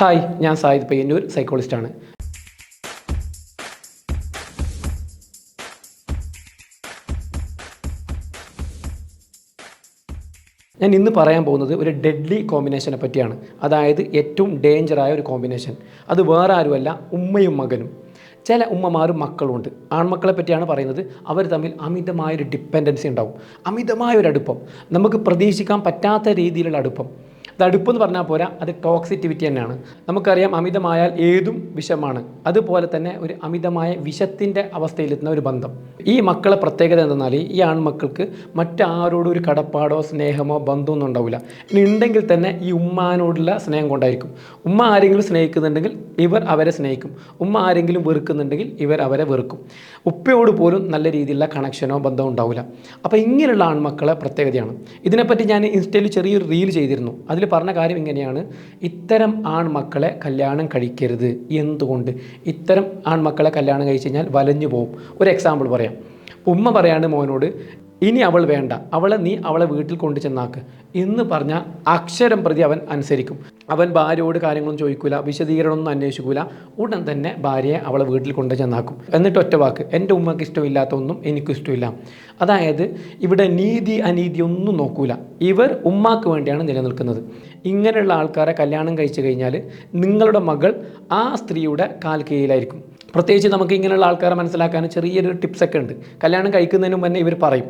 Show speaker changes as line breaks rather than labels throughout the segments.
Hi ഞാൻ Zayed Payyanur സൈക്കോളജിസ്റ്റാണ് ഞാൻ ഇന്ന് പറയാൻ പോകുന്നത് ഒരു ഡെഡ്ലി കോമ്പിനേഷനെ പറ്റിയാണ്. അതായത് ഏറ്റവും ഡേഞ്ചറായ ഒരു കോമ്പിനേഷൻ അത് വേറെ ആരുമല്ല ഉമ്മയും മകനും. ചില ഉമ്മമാരും മക്കളുമുണ്ട് ആൺമക്കളെ പറ്റിയാണ് പറയുന്നത്. അവർ തമ്മിൽ അമിതമായൊരു ഡിപ്പെൻഡൻസി ഉണ്ടാവും. അമിതമായൊരു അടുപ്പം നമുക്ക് പ്രതീക്ഷിക്കാൻ പറ്റാത്ത രീതിയിലുള്ള അടുപ്പം. എന്ന് പറഞ്ഞാൽ പോരാ അത് ടോക്സിറ്റിവിറ്റി തന്നെയാണ്. നമുക്കറിയാം അമിതമായാൽ ഏതും വിഷമാണ്. അതുപോലെ തന്നെ ഒരു അമിതമായ വിഷത്തിന്റെ അവസ്ഥയിലെത്തുന്ന ഒരു ബന്ധം. ഈ മക്കളെ പ്രത്യേകത എന്തെന്നാൽ ഈ ആൺമക്കൾക്ക് മറ്റാരോടും ഒരു കടപ്പാടോ സ്നേഹമോ ബന്ധമൊന്നും ഉണ്ടാവില്ല. ഇനി ഉണ്ടെങ്കിൽ തന്നെ ഈ ഉമ്മാനോടുള്ള സ്നേഹം കൊണ്ടായിരിക്കും. ഉമ്മ ആരെങ്കിലും സ്നേഹിക്കുന്നുണ്ടെങ്കിൽ ഇവർ അവരെ സ്നേഹിക്കും. ഉമ്മ ആരെങ്കിലും വെറുക്കുന്നുണ്ടെങ്കിൽ ഇവർ അവരെ വെറുക്കും. ഉപ്പയോട് പോലും നല്ല രീതിയിലുള്ള കണക്ഷനോ ബന്ധമോ ഉണ്ടാവില്ല. അപ്പോൾ ഇങ്ങനെയുള്ള ആൺമക്കളെ പ്രത്യേകതയാണ്. ഇതിനെപ്പറ്റി ഞാൻ ഇൻസ്റ്റയിൽ ചെറിയൊരു റീൽ ചെയ്തിരുന്നു. അതിൽ പറഞ്ഞ കാര്യം ഇങ്ങനെയാണ്. ഇത്തരം ആൺമക്കളെ കല്യാണം കഴിക്കരുത്. എന്തുകൊണ്ട്? ഇത്തരം ആൺമക്കളെ കല്യാണം കഴിച്ച് കഴിഞ്ഞാൽ വലഞ്ഞു പോകും ഒരു എക്സാമ്പിൾ പറയാം. ഉമ്മ പറയാണ് മോനോട് ഇനി അവൾ വേണ്ട. അവളെ നീ അവളെ വീട്ടിൽ കൊണ്ടു ചെന്നാക്ക്. എന്ന് പറഞ്ഞാൽ അക്ഷരം പ്രതി അവൻ അനുസരിക്കും. അവൻ ഭാര്യയോട് കാര്യങ്ങളൊന്നും ചോദിക്കൂല വിശദീകരണമൊന്നും അന്വേഷിക്കൂല. ഉടൻ തന്നെ ഭാര്യയെ അവളെ വീട്ടിൽ കൊണ്ടു ചെന്നാക്കും. എന്നിട്ട് ഒറ്റ വാക്ക് എന്റെ ഉമ്മക്ക് ഇഷ്ടമില്ലാത്ത ഒന്നും എനിക്കും ഇഷ്ടമില്ല. അതായത് ഇവിടെ നീതി അനീതി ഒന്നും നോക്കൂല. ഇവർ ഉമ്മാക്ക് വേണ്ടിയാണ് നിലനിൽക്കുന്നത്. ഇങ്ങനെയുള്ള ആൾക്കാരെ കല്യാണം കഴിച്ചു കഴിഞ്ഞാൽ നിങ്ങളുടെ മകൾ ആ സ്ത്രീയുടെ കാൽ കീഴിലായിരിക്കും പ്രത്യേകിച്ച് നമുക്ക് ഇങ്ങനെയുള്ള ആൾക്കാരെ മനസ്സിലാക്കാൻ ചെറിയൊരു ടിപ്സൊക്കെ ഉണ്ട്. കല്യാണം കഴിക്കുന്നതിന് മുന്നേ ഇവർ പറയും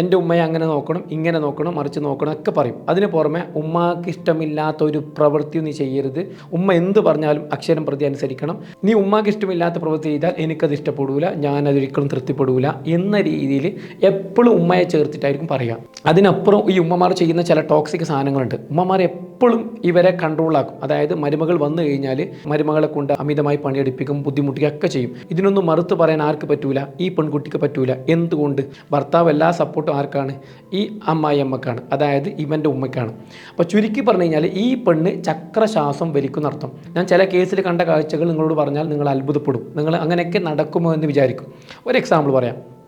എന്റെ ഉമ്മയെ അങ്ങനെ നോക്കണം ഇങ്ങനെ നോക്കണം മറിച്ച് നോക്കണം ഒക്കെ പറയും. അതിന് പുറമെ ഉമ്മാക്ക് ഇഷ്ടമില്ലാത്ത ഒരു പ്രവൃത്തി നീ ചെയ്യരുത്. ഉമ്മ എന്ത് പറഞ്ഞാലും അക്ഷരം പ്രതി അനുസരിക്കണം. നീ ഉമ്മാക്ക് ഇഷ്ടമില്ലാത്ത പ്രവൃത്തി ചെയ്താൽ എനിക്കത് ഇഷ്ടപ്പെടൂല ഞാനതൊരിക്കലും തൃപ്തിപ്പെടൂല എന്ന രീതിയിൽ എപ്പോഴും ഉമ്മയെ ചേർത്തിട്ടായിരിക്കും പറയുക അതിനപ്പുറം ഈ ഉമ്മമാർ ചെയ്യുന്ന ചില ടോക്സിക് സാധനങ്ങളുണ്ട്. ഉമ്മമാർ എപ്പോഴും ഇവരെ കൺട്രോളാക്കും അതായത് മരുമകൾ വന്നു കഴിഞ്ഞാൽ മരുമകളെ കൊണ്ട് അമിതമായി പണിയെടുപ്പിക്കും ബുദ്ധിമുട്ടിക്കുകയൊക്കെ ചെയ്യും. ഇതിനൊന്നും മറുത്ത് പറയാൻ ആർക്ക് പറ്റൂല? ഈ പെൺകുട്ടിക്ക് പറ്റൂല. എന്തുകൊണ്ട്? ഭർത്താവ് എല്ലാ സപ്പോർട്ടും ആർക്കാണ്? ഈ അമ്മായി അമ്മക്കാണ് അതായത് ഇവന്റെ ഉമ്മയ്ക്കാണ്. അപ്പോൾ ചുരുക്കി പറഞ്ഞു കഴിഞ്ഞാൽ ഈ പെണ്ണ് ചക്രശ്വാസം വലിക്കുന്ന അർത്ഥം. ഞാൻ ചില കേസിൽ കണ്ട കാഴ്ചകൾ നിങ്ങളോട് പറഞ്ഞാൽ നിങ്ങൾ അത്ഭുതപ്പെടും. നിങ്ങൾ അങ്ങനെയൊക്കെ നടക്കുമോ എന്ന് വിചാരിക്കും. ഒരു എക്സാമ്പിൾ പറയാം.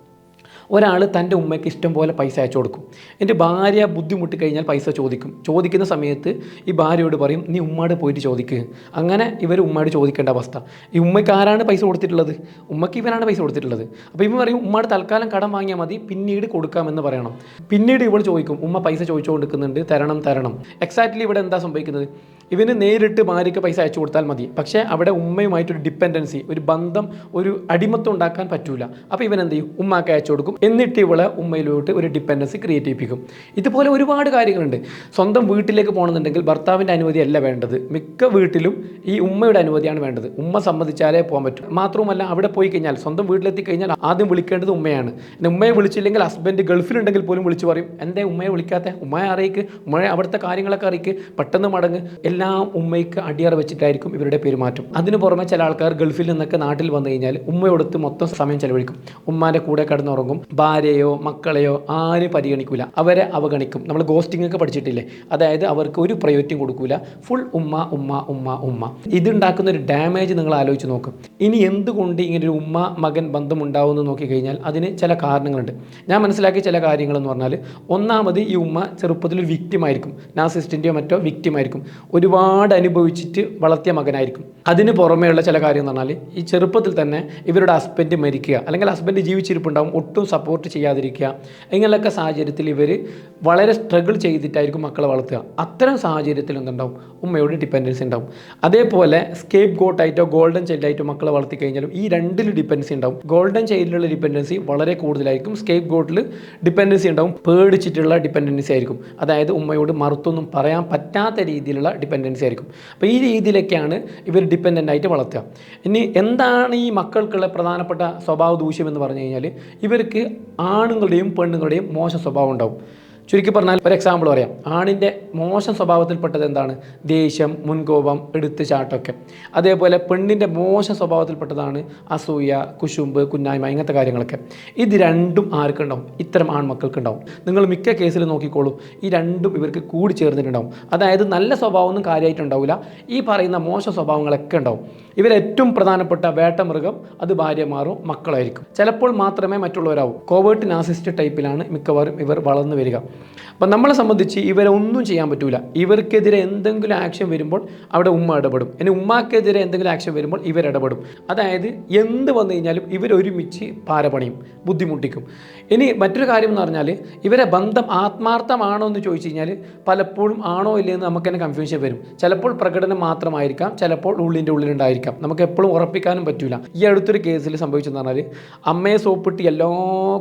ഒരാൾ തന്റെ ഉമ്മയ്ക്ക് ഇഷ്ടം പോലെ പൈസ അയച്ചു കൊടുക്കും. എന്റെ ഭാര്യ ബുദ്ധിമുട്ടി കഴിഞ്ഞാൽ പൈസ ചോദിക്കും. ചോദിക്കുന്ന സമയത്ത് ഈ ഭാര്യയോട് പറയും നീ ഉമ്മയോട് പോയിട്ട് ചോദിക്കുക അങ്ങനെ ഇവർ ഉമ്മയോട് ചോദിക്കേണ്ട അവസ്ഥ. ഈ ഉമ്മയ്ക്ക് ആരാണ് പൈസ കൊടുത്തിട്ടുള്ളത്? ഉമ്മയ്ക്ക് ഇവനാണ് പൈസ കൊടുത്തിട്ടുള്ളത്. അപ്പോൾ ഇവൻ പറയും ഉമ്മയുടെ തൽക്കാലം കടം വാങ്ങിയാൽ മതി പിന്നീട് കൊടുക്കാമെന്ന് പറയണം. പിന്നീട് ഇവൾ ചോദിക്കും ഉമ്മ പൈസ ചോദിച്ചുകൊണ്ടിരിക്കുന്നുണ്ട് തരണം തരണം. എക്സാക്ട്ലി ഇവിടെ എന്താ സംഭവിക്കുന്നത്? ഇവന് നേരിട്ട് ഭാര്യയ്ക്ക് പൈസ അയച്ചു കൊടുത്താൽ മതി. പക്ഷേ അവിടെ ഉമ്മയുമായിട്ടൊരു ഡിപ്പെൻഡൻസി ഒരു ബന്ധം ഒരു അടിമത്തം ഉണ്ടാക്കാൻ പറ്റൂല. അപ്പോൾ ഇവൻ എന്ത് ചെയ്യും? ഉമ്മാക്ക് അയച്ചു കൊടുക്കും. എന്നിട്ട് ഇവളെ ഉമ്മയിലോട്ട് ഒരു ഡിപ്പെൻഡൻസി ക്രിയേറ്റ് ചെയ്യിപ്പിക്കും. ഇതുപോലെ ഒരുപാട് കാര്യങ്ങളുണ്ട്. സ്വന്തം വീട്ടിലേക്ക് പോകണമെന്നുണ്ടെങ്കിൽ ഭർത്താവിന്റെ അനുമതിയല്ല വേണ്ടത്. മിക്ക വീട്ടിലും ഈ ഉമ്മയുടെ അനുമതിയാണ് വേണ്ടത്. ഉമ്മ സമ്മതിച്ചാലേ പോകാൻ പറ്റും. മാത്രവുമല്ല അവിടെ പോയി കഴിഞ്ഞാൽ സ്വന്തം വീട്ടിലെത്തി കഴിഞ്ഞാൽ ആദ്യം വിളിക്കേണ്ടത് ഉമ്മയാണ്. ഉമ്മയെ വിളിച്ചില്ലെങ്കിൽ ഹസ്ബൻഡ് ഗൾഫിലുണ്ടെങ്കിൽ പോലും വിളിച്ച് പറയും. എന്തേ ഉമ്മയെ വിളിക്കാത്ത? ഉമ്മയെ അറിയിക്ക്. ഉമ്മയെ അവിടുത്തെ കാര്യങ്ങളൊക്കെ അറിയിക്ക്. പെട്ടെന്ന് മടങ്ങ്. എല്ലാം ഉമ്മയ്ക്ക് അടിയറ വെച്ചിട്ടായിരിക്കും ഇവരുടെ പെരുമാറ്റം. അതിനു പുറമെ ചില ആൾക്കാർ ഗൾഫിൽ നിന്നൊക്കെ നാട്ടിൽ വന്നു കഴിഞ്ഞാൽ ഉമ്മയോടത്ത് മൊത്തം സമയം ചെലവഴിക്കും. ഉമ്മാന്റെ കൂടെ കിടന്നുറങ്ങും. ഭാര്യയോ മക്കളെയോ ആരും പരിഗണിക്കൂല. അവരെ അവഗണിക്കും. നമ്മൾ ഗോസ്റ്റിംഗ് ഒക്കെ പഠിച്ചിട്ടില്ലേ? അതായത് അവർക്ക് ഒരു പ്രയോറിറ്റിയും കൊടുക്കൂല. ഫുൾ ഉമ്മ ഉമ്മ ഉമ്മ ഉമ്മ. ഇതുണ്ടാക്കുന്ന ഒരു ഡാമേജ് നിങ്ങൾ ആലോചിച്ച് നോക്കും. ഇനി എന്തുകൊണ്ട് ഇങ്ങനെ ഒരു ഉമ്മ മകൻ ബന്ധം ഉണ്ടാവുമെന്ന് നോക്കിക്കഴിഞ്ഞാൽ അതിന് ചില കാരണങ്ങളുണ്ട്. ഞാൻ മനസ്സിലാക്കിയ ചില കാര്യങ്ങളെന്ന് പറഞ്ഞാൽ ഒന്നാമത് ഈ ഉമ്മ ചെറുപ്പത്തിൽ ഒരു വിക്റ്റിമായിരിക്കും നാസിസ്റ്റിന്റെയോ മറ്റോ വിക്റ്റിമായിരിക്കും ഒരുപാട് അനുഭവിച്ചിട്ട് വളർത്തിയ മകനായിരിക്കും. അതിന് പുറമെയുള്ള ചില കാര്യം എന്ന് പറഞ്ഞാൽ ഈ ചെറുപ്പത്തിൽ തന്നെ ഇവരുടെ ഹസ്ബൻഡ് മരിക്കുക അല്ലെങ്കിൽ ഹസ്ബൻഡ് ജീവിച്ചിരിപ്പുണ്ടാവും ഒട്ടും സപ്പോർട്ട് ചെയ്യാതിരിക്കുക ഇങ്ങനെയൊക്കെ സാഹചര്യത്തിൽ ഇവർ വളരെ സ്ട്രഗിൾ ചെയ്തിട്ടായിരിക്കും മക്കളെ വളർത്തുക. അത്തരം സാഹചര്യത്തിൽ എന്തുണ്ടാവും? ഉമ്മയോട് ഡിപ്പെൻഡൻസി ഉണ്ടാവും. അതേപോലെ സ്കേപ്പ് ഗോട്ടായിട്ടോ ഗോൾഡൻ ചൈൽഡായിട്ടോ മക്കളെ വളർത്തി കഴിഞ്ഞാലും ഈ രണ്ടിൽ ഡിപ്പെൻഡൻസി ഉണ്ടാവും. ഗോൾഡൻ ചൈൽഡിലുള്ള ഡിപ്പെൻഡൻസി വളരെ കൂടുതലായിരിക്കും. സ്കേപ്പ് ഗോട്ടിൽ ഡിപ്പെൻഡൻസി ഉണ്ടാവും. പേടിച്ചിട്ടുള്ള ഡിപ്പെൻഡൻസി ആയിരിക്കും. അതായത് ഉമ്മയോട് മറുത്തൊന്നും പറയാൻ പറ്റാത്ത രീതിയിലുള്ള ഡിപ്പെൻഡൻസി ആയിരിക്കും. അപ്പോൾ ഈ രീതിയിലൊക്കെയാണ് ഇവർ ഡിപ്പെൻഡന്റ് ആയിട്ട് വളർത്തുക. ഇനി എന്താണ് ഈ മക്കൾക്കുള്ള പ്രധാനപ്പെട്ട സ്വഭാവ ദൂഷ്യം എന്ന് പറഞ്ഞു കഴിഞ്ഞാൽ ഇവർക്ക് ആണുങ്ങളുടെയും പെണ്ണുങ്ങളുടെയും മോശ സ്വഭാവം ഉണ്ടാവും. ചുരുക്കി പറഞ്ഞാൽ ഒരു എക്സാമ്പിൾ പറയാം. ആണിന്റെ മോശം സ്വഭാവത്തിൽപ്പെട്ടത് എന്താണ്? ദേഷ്യം മുൻകോപം എടുത്ത് ചാട്ടമൊക്കെ അതേപോലെ പെണ്ണിന്റെ മോശം സ്വഭാവത്തിൽപ്പെട്ടതാണ് അസൂയ കുശുമ്പ് കുന്നായ്മ ഇങ്ങനത്തെ കാര്യങ്ങളൊക്കെ. ഇത് രണ്ടും ആർക്കുണ്ടാവും? ഇത്തരം ആൺമക്കൾക്കുണ്ടാവും. നിങ്ങൾ മിക്ക കേസിൽ നോക്കിക്കോളൂ. ഈ രണ്ടും ഇവർക്ക് കൂടി ചേർന്നിട്ടുണ്ടാവും. അതായത് നല്ല സ്വഭാവമൊന്നും കാര്യമായിട്ടുണ്ടാവില്ല ഈ പറയുന്ന മോശം സ്വഭാവങ്ങളൊക്കെ ഉണ്ടാവും. ഇവരേറ്റവും പ്രധാനപ്പെട്ട വേട്ടമൃഗം അത് ഭാര്യമാരും മക്കളായിരിക്കും. ചിലപ്പോൾ മാത്രമേ മറ്റുള്ളവരാവും. കോവേർട്ട് നാസിസ്റ്റ് ടൈപ്പിലാണ് മിക്കവാറും ഇവർ വളർന്നു വരിക. അപ്പം നമ്മളെ സംബന്ധിച്ച് ഇവരെ ഒന്നും ചെയ്യാൻ പറ്റില്ല ഇവർക്കെതിരെ എന്തെങ്കിലും ആക്ഷൻ വരുമ്പോൾ അവിടെ ഉമ്മ ഇടപെടും. ഇനി ഉമ്മാക്കെതിരെ എന്തെങ്കിലും ആക്ഷൻ വരുമ്പോൾ ഇവർ ഇടപെടും. അതായത് എന്ത് വന്നു കഴിഞ്ഞാലും ഇവരൊരുമിച്ച് പാരപണിയും ബുദ്ധിമുട്ടിക്കും. ഇനി മറ്റൊരു കാര്യം എന്ന് പറഞ്ഞാൽ ഇവരെ ബന്ധം ആത്മാർത്ഥമാണോ എന്ന് ചോദിച്ചു കഴിഞ്ഞാൽ പലപ്പോഴും ആണോ ഇല്ലയെന്ന് നമുക്ക് തന്നെ കൺഫ്യൂഷൻ വരും. ചിലപ്പോൾ പ്രകടനം മാത്രമായിരിക്കാം ചിലപ്പോൾ ഉള്ളിന്റെ ഉള്ളിലുണ്ടായിരിക്കാം. നമുക്ക് എപ്പോഴും ഉറപ്പിക്കാനും പറ്റില്ല ഈ അടുത്തൊരു കേസിൽ സംഭവിച്ചെന്ന് പറഞ്ഞാൽ അമ്മയെ സോപ്പിട്ട് എല്ലാ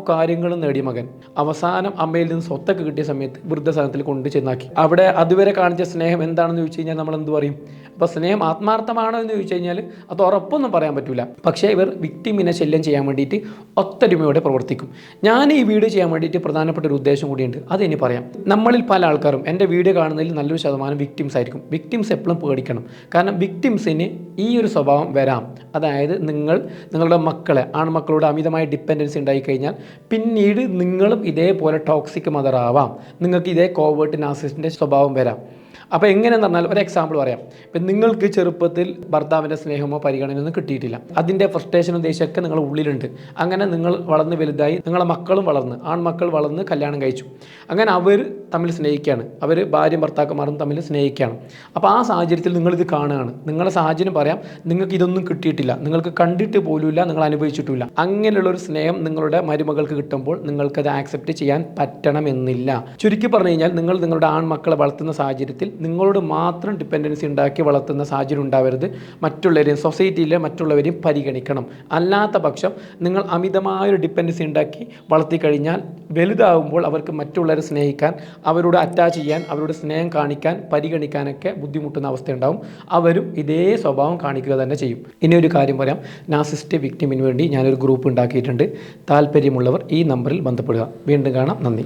കാര്യങ്ങളും നേടിയ മകൻ. അവസാനം അമ്മയിൽ നിന്ന് സ്വത്തൊക്കെ കിട്ടിയ സമയത്ത് വൃദ്ധസദനത്തിൽ കൊണ്ട് ചെന്നാക്കി അവിടെ അതുവരെ കാണിച്ച സ്നേഹം എന്താണെന്ന് ചോദിച്ചു കഴിഞ്ഞാൽ നമ്മൾ എന്ത് പറയും? അപ്പോൾ സ്നേഹം ആത്മാർത്ഥമാണോ എന്ന് ചോദിച്ചു കഴിഞ്ഞാൽ അത് ഉറപ്പൊന്നും പറയാൻ പറ്റില്ല പക്ഷേ ഇവർ വിക്ടിമിനെ ശല്യം ചെയ്യാൻ വേണ്ടിയിട്ട് ഒത്തൊരുമയോടെ പ്രവർത്തിക്കും. ഞാൻ ഈ വീഡിയോ ചെയ്യാൻ വേണ്ടിയിട്ട് പ്രധാനപ്പെട്ട ഒരു ഉദ്ദേശം കൂടിയുണ്ട്. അത് ഇനി പറയാം. നമ്മളിൽ പല ആൾക്കാരും എന്റെ വീഡിയോ കാണുന്നതിൽ നല്ലൊരു ശതമാനം വിക്ടിംസ് ആയിരിക്കും. വിക്ടിംസ് എപ്പോഴും പേടിക്കണം. കാരണം വിക്ടിംസിന് ഈ ഒരു സ്വഭാവം വരാം. അതായത് നിങ്ങൾ നിങ്ങളുടെ മക്കളെ ആൺമക്കളോട് അമിതമായ ഡിപ്പെൻഡൻസി ഉണ്ടായിക്കഴിഞ്ഞാൽ പിന്നീട് നിങ്ങളും ഇതേപോലെ ടോക്സിക് മദർ ആവാം. നിങ്ങൾക്ക് ഇതേ കോവേർട്ട് നാസിസ്റ്റിന്റെ സ്വഭാവം വരാം. അപ്പോൾ എങ്ങനെയെന്ന് പറഞ്ഞാൽ ഒരു എക്സാമ്പിൾ പറയാം. ഇപ്പം നിങ്ങൾക്ക് ചെറുപ്പത്തിൽ ഭർത്താവിന്റെ സ്നേഹമോ പരിഗണനയൊന്നും കിട്ടിയിട്ടില്ല. അതിന്റെ ഫ്രസ്ട്രേഷനും ദേഷ്യമൊക്കെ നിങ്ങളുടെ ഉള്ളിലുണ്ട്. അങ്ങനെ നിങ്ങൾ വളർന്ന് വലുതായി നിങ്ങളുടെ മക്കളും വളർന്ന് ആൺമക്കൾ വളർന്ന് കല്യാണം കഴിച്ചു. അങ്ങനെ അവർ തമ്മിൽ സ്നേഹിക്കുകയാണ്. അവർ ഭാര്യ ഭർത്താക്കന്മാരും തമ്മിൽ സ്നേഹിക്കുകയാണ്. അപ്പോൾ ആ സാഹചര്യത്തിൽ നിങ്ങളിത് കാണുകയാണ്. നിങ്ങളുടെ സാഹചര്യം പറയാം നിങ്ങൾക്ക് ഇതൊന്നും കിട്ടിയിട്ടില്ല. നിങ്ങൾക്ക് കണ്ടിട്ട് പോലുമില്ല നിങ്ങൾ അനുഭവിച്ചിട്ടില്ല അങ്ങനെയുള്ള ഒരു സ്നേഹം നിങ്ങളുടെ മരുമകൾക്ക് കിട്ടുമ്പോൾ നിങ്ങൾക്കത് ആക്സെപ്റ്റ് ചെയ്യാൻ പറ്റണമെന്നില്ല ചുരുക്കി പറഞ്ഞു കഴിഞ്ഞാൽ നിങ്ങൾ നിങ്ങളുടെ ആൺമക്കളെ വളർത്തുന്ന സാഹചര്യത്തിൽ നിങ്ങളോട് മാത്രം ഡിപ്പെൻഡൻസി ഉണ്ടാക്കി വളർത്തുന്ന സാഹചര്യം ഉണ്ടാവരുത്. മറ്റുള്ളവരെയും സൊസൈറ്റിയിലെ മറ്റുള്ളവരെയും പരിഗണിക്കണം. അല്ലാത്ത പക്ഷം നിങ്ങൾ അമിതമായൊരു ഡിപ്പെൻഡൻസി ഉണ്ടാക്കി വളർത്തി കഴിഞ്ഞാൽ വലുതാവുമ്പോൾ അവർക്ക് മറ്റുള്ളവരെ സ്നേഹിക്കാൻ അവരോട് അറ്റാച്ച് ചെയ്യാൻ അവരോട് സ്നേഹം കാണിക്കാൻ പരിഗണിക്കാനൊക്കെ ബുദ്ധിമുട്ടുന്ന അവസ്ഥയുണ്ടാവും. അവരും ഇതേ സ്വഭാവം കാണിക്കുക തന്നെ ചെയ്യും. ഇനി ഒരു കാര്യം പറയാം. നാസിസ്റ്റ് വിക്ടിമിന് വേണ്ടി ഞാനൊരു ഗ്രൂപ്പ് ഉണ്ടാക്കിയിട്ടുണ്ട്. താല്പര്യമുള്ളവർ ഈ നമ്പറിൽ ബന്ധപ്പെടുക. വീണ്ടും കാണാം. നന്ദി.